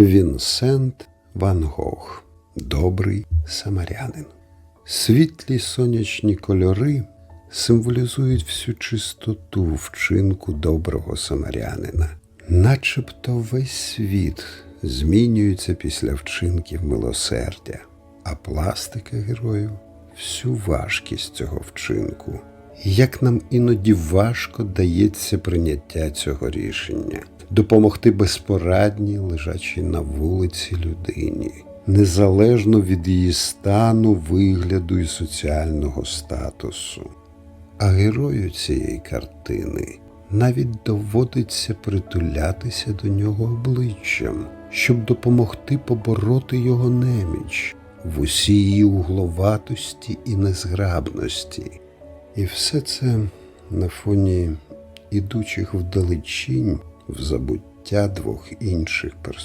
Вінсент Ван Гог Добрий самарянин. Світлі сонячні кольори символізують всю чистоту вчинку доброго самарянина. Начебто весь світ змінюється після вчинків милосердя, а пластика героїв всю важкість цього вчинку. Як нам іноді важко дається прийняття цього рішення, допомогти безпорадній, лежачій на вулиці людині, незалежно від її стану, вигляду і соціального статусу. А герою цієї картини навіть доводиться притулятися до нього обличчям, щоб допомогти побороти його неміч в усій її угловатості і незграбності. І все це на фоні ідучих вдалечінь в забуття двох інших персон.